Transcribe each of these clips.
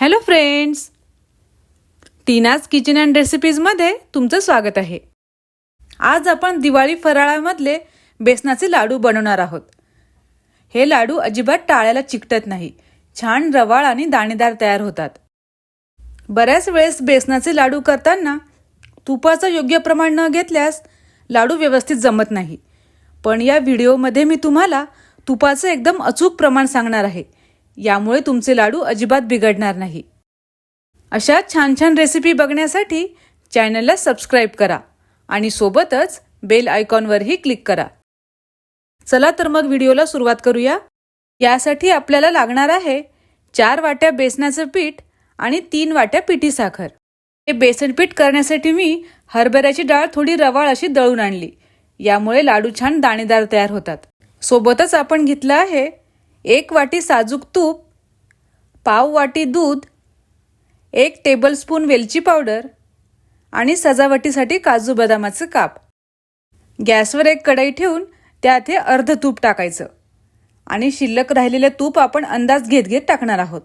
Hello friends Teena's kitchen and रेसिपीजमध्ये तुमचं स्वागत आहे. आज आपण दिवाळी फराळामधले बेसनाचे लाडू बनवणार आहोत. हे लाडू अजिबात टाळ्याला चिकटत नाही. छान रवाळ आणि दाणेदार तयार होतात. बऱ्याच वेळेस बेसनाचे लाडू करताना तुपाचं योग्य प्रमाण न घेतल्यास लाडू व्यवस्थित जमत नाही. पण या व्हिडिओमध्ये मी तुम्हाला तुपाचं एकदम अचूक प्रमाण सांगणार आहे. यामुळे तुमचे लाडू अजिबात बिघडणार नाही. अशा छान छान रेसिपी बघण्यासाठी चॅनलला सबस्क्राईब करा आणि सोबतच बेल आयकॉनवरही क्लिक करा. चला तर मग व्हिडिओला सुरुवात करूया. यासाठी आपल्याला लागणार आहे चार वाट्या बेसनाचं पीठ आणि तीन वाट्या पिठी साखर. हे बेसन पीठ करण्यासाठी मी हरभऱ्याची डाळ थोडी रवाळ अशी दळून आणली. यामुळे लाडू छान दाणेदार तयार होतात. सोबतच आपण घेतलं आहे एक वाटी साजूक तूप पाव वाटी दूध एक टेबलस्पून वेलची पावडर आणि सजावटीसाठी काजू बदामाचं काप. गॅसवर एक कढई ठेवून त्यात हे अर्ध तूप टाकायचं आणि शिल्लक राहिलेलं तूप आपण अंदाज घेत घेत टाकणार आहोत.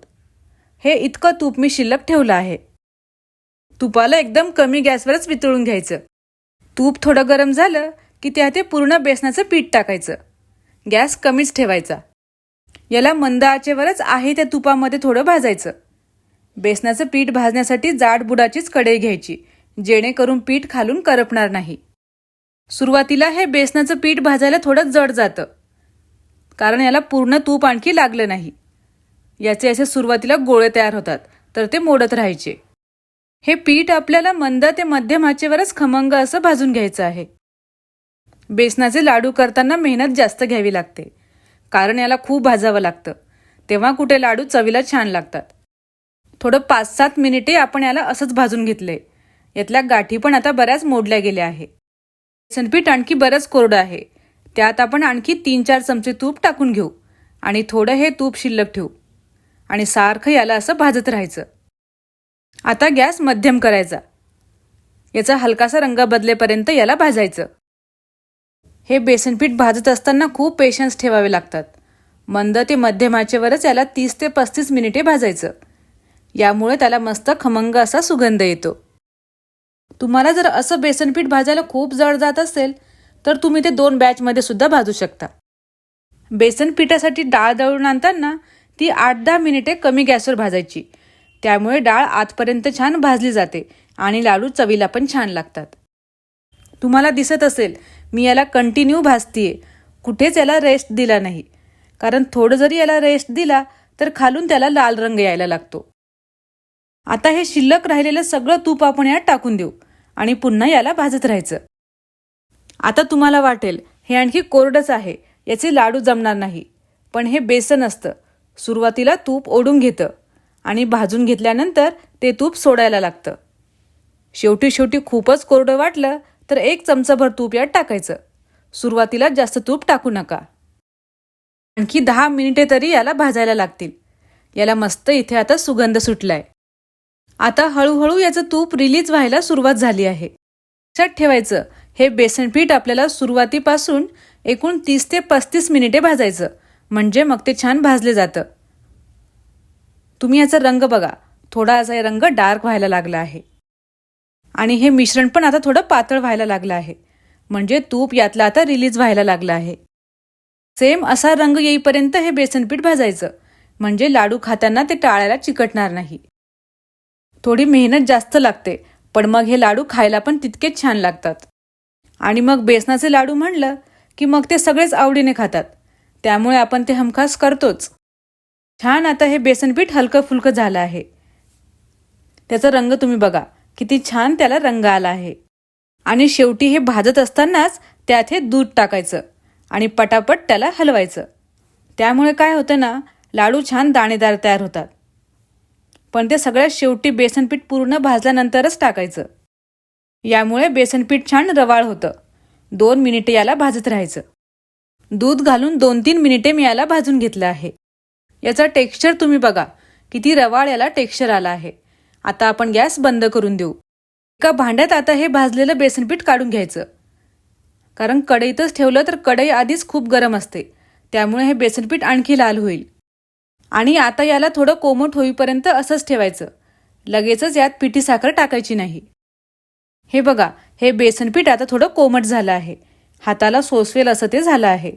हे इतकं तूप मी शिल्लक ठेवलं आहे. तुपाला एकदम कमी गॅसवरच वितळून घ्यायचं. तूप थोडं गरम झालं की त्यात हे पूर्ण बेसनाचं पीठ टाकायचं. गॅस कमीच ठेवायचा. याला मंद आचेवरच आहे त्या तुपामध्ये थोडं भाजायचं. बेसनाचं पीठ भाजण्यासाठी जाड बुडाचीच कढई घ्यायची जेणेकरून पीठ खालून करपणार नाही. सुरुवातीला हे बेसनाचं पीठ भाजायला थोडं जड जातं कारण याला पूर्ण तूप आणखी लागलं नाही. याचे असे सुरुवातीला गोळे तयार होतात तर ते मोडत राहायचे. हे पीठ आपल्याला मंद ते मध्यम आचेवरच खमंग असं भाजून घ्यायचं आहे. बेसनाचे लाडू करताना मेहनत जास्त घ्यावी लागते कारण याला खूप भाजावं लागतं. तेव्हा कुठे लाडू चवीला छान लागतात. थोडं पाच सात मिनिटे आपण याला असंच भाजून घेतलंय यातल्या गाठी पण आता बऱ्याच मोडल्या गेल्या आहे. बेसनपीठ आणखी बरंच कोरडं आहे. त्यात आपण आणखी तीन चार चमचे तूप टाकून घेऊ आणि थोडं हे तूप शिल्लक ठेवू. आणि सारखं याला असं भाजत राहायचं. आता गॅस मध्यम करायचा. याचा हलकासा रंग बदलेपर्यंत याला भाजायचं. हे बेसनपीठ भाजत असताना खूप पेशन्स ठेवावे लागतात. मंद ते मध्यम आचेवरच याला तीस ते पस्तीस मिनिटे भाजायचं. यामुळे त्याला मस्त खमंग असा सुगंध येतो. तुम्हाला जर असं बेसनपीठ भाजायला खूप जड जात असेल तर तुम्ही ते दोन बॅचमध्ये सुद्धा भाजू शकता. बेसन पिठासाठी डाळ दळून आणताना ती आठ दहा मिनिटे कमी गॅसवर भाजायची. त्यामुळे डाळ आतपर्यंत छान भाजली जाते आणि लाडू चवीला पण छान लागतात. तुम्हाला दिसत असेल मी याला कंटिन्यू भासतीये. कुठेच याला रेस्ट दिला नाही. कारण थोडं जरी याला रेस्ट दिला तर खालून त्याला लाल रंग यायला लागतो. आता हे शिल्लक राहिलेलं सगळं तूप आपण यात टाकून देऊ आणि पुन्हा याला भाजत राहायचं. आता तुम्हाला वाटेल हे आणखी कोरडच आहे याचे लाडू जमणार नाही. पण हे बेसन असतं. सुरुवातीला तूप ओढून घेतं आणि भाजून घेतल्यानंतर ते तूप सोडायला लागतं. शेवटी शेवटी खूपच कोरडं वाटलं तर एक चमचाभर तूप यात टाकायचं. सुरुवातीला जास्त तूप टाकू नका. आणखी दहा मिनिटे तरी याला भाजायला लागतील. याला मस्त इथे आता सुगंध सुटलाय. आता हळूहळू याचं तूप रिलीज व्हायला सुरुवात झाली आहे. लक्षात ठेवायचं हे बेसन पीठ आपल्याला सुरुवातीपासून एकूण तीस ते पस्तीस मिनिटे भाजायचं म्हणजे मग ते छान भाजले जातं. तुम्ही याचा रंग बघा. थोडा असा रंग डार्क व्हायला लागला आहे. आणि हे मिश्रण पण आता थोडं पातळ व्हायला लागलं आहे. म्हणजे तूप यातलं आता रिलीज व्हायला लागलं आहे. सेम असा रंग येईपर्यंत हे बेसनपीठ भाजायचं. म्हणजे लाडू खाताना ते टाळायला चिकटणार नाही. थोडी मेहनत जास्त लागते पण मग हे लाडू खायला पण तितकेच छान लागतात. आणि मग बेसनाचे लाडू म्हणलं की मग ते सगळेच आवडीने खातात. त्यामुळे आपण ते हमखास करतोच. छान आता हे बेसनपीठ हलकं फुलकं झालं आहे. त्याचा रंग तुम्ही बघा. किती छान त्याला रंग आला आहे. आणि शेवटी हे भाजत असतानाच त्यात हे दूध टाकायचं आणि पटापट त्याला हलवायचं. त्यामुळे काय होतं ना लाडू छान दाणेदार तयार होतात. पण ते सगळ्यात शेवटी बेसनपीठ पूर्ण भाजल्यानंतरच टाकायचं. यामुळे बेसनपीठ छान रवाळ होतं. दोन मिनिटे याला भाजत राहायचं. दूध घालून दोन तीन मिनिटे मी याला भाजून घेतलं आहे. याचा टेक्स्चर तुम्ही बघा. किती रवाळ याला टेक्स्चर आला आहे. आता आपण गॅस बंद करून देऊ. एका भांड्यात आता हे भाजलेलं बेसनपीठ काढून घ्यायचं. कारण कढईतच ठेवलं तर कढई आधीच खूप गरम असते. त्यामुळे हे बेसनपीठ आणखी लाल होईल. आणि आता याला थोडं कोमट होईपर्यंत असंच ठेवायचं. लगेचच यात पिठी साखर टाकायची नाही. हे बघा हे बेसनपीठ आता थोडं कोमट झालं आहे. हाताला सोसवेल असं ते झालं आहे.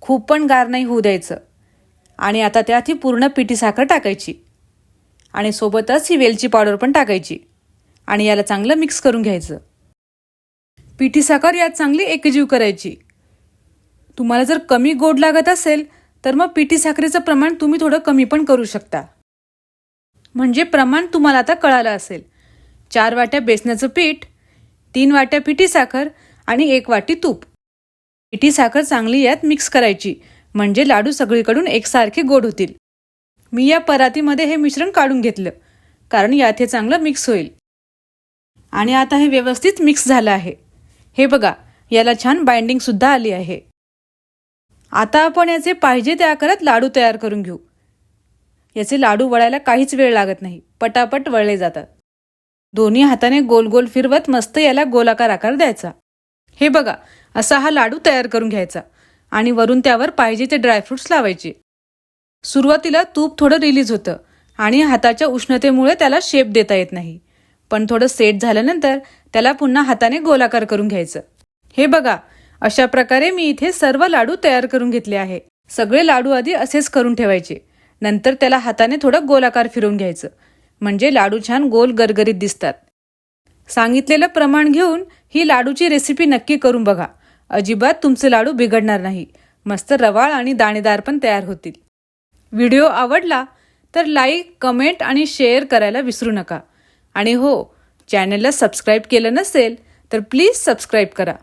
खूप पण गार नाही होऊ द्यायचं. आणि आता त्यात ही पूर्ण पिठी साखर टाकायची. आणि सोबतच ही वेलची पावडर पण टाकायची. आणि याला चांगलं मिक्स करून घ्यायचं. पिठी साखर यात चांगली एकजीव करायची. तुम्हाला जर कमी गोड लागत असेल तर मग पिठी साखरेचं प्रमाण तुम्ही थोडं कमी पण करू शकता. म्हणजे प्रमाण तुम्हाला आता कळालं असेल. चार वाट्या बेसनाचं पीठ तीन वाट्या पिठी साखर आणि एक वाटी तूप. पिठी साखर चांगली यात मिक्स करायची. म्हणजे लाडू सगळीकडून एकसारखे गोड होतील. मी या परातीमध्ये हे मिश्रण काढून घेतलं. कारण यात हे चांगलं मिक्स होईल. आणि आता हे व्यवस्थित मिक्स झालं आहे. हे बघा याला छान बाइंडिंग सुद्धा आली आहे. आता आपण याचे पाहिजे त्या आकारात लाडू तयार करून घेऊ. याचे लाडू वळायला काहीच वेळ लागत नाही. पटापट वळले जातात. दोन्ही हाताने गोल गोल फिरवत मस्त याला गोलाकार आकार द्यायचा. हे बघा असा हा लाडू तयार करून घ्यायचा. आणि वरून त्यावर पाहिजे ते ड्रायफ्रुट्स लावायचे. सुरुवातीला तूप थोडं रिलीज होतं आणि हाताच्या उष्णतेमुळे त्याला शेप देता येत नाही. पण थोडं सेट झाल्यानंतर त्याला पुन्हा हाताने गोलाकार करून घ्यायचं. हे बघा अशा प्रकारे मी इथे सर्व लाडू तयार करून घेतले आहे. सगळे लाडू आधी असेच करून ठेवायचे. नंतर त्याला हाताने थोडं गोलाकार फिरवून घ्यायचं. म्हणजे लाडू छान गोल गरगरीत दिसतात. सांगितलेलं प्रमाण घेऊन ही लाडूची रेसिपी नक्की करून बघा. अजिबात तुमचे लाडू बिघडणार नाही. मस्त रवाळ आणि दाणेदार पण तयार होतील. व्हिडिओ आवडला तर लाईक कमेंट आणि शेअर करायला विसरू नका. आणि हो चॅनलला सबस्क्राईब केलं नसेल तर प्लीज सबस्क्राईब करा.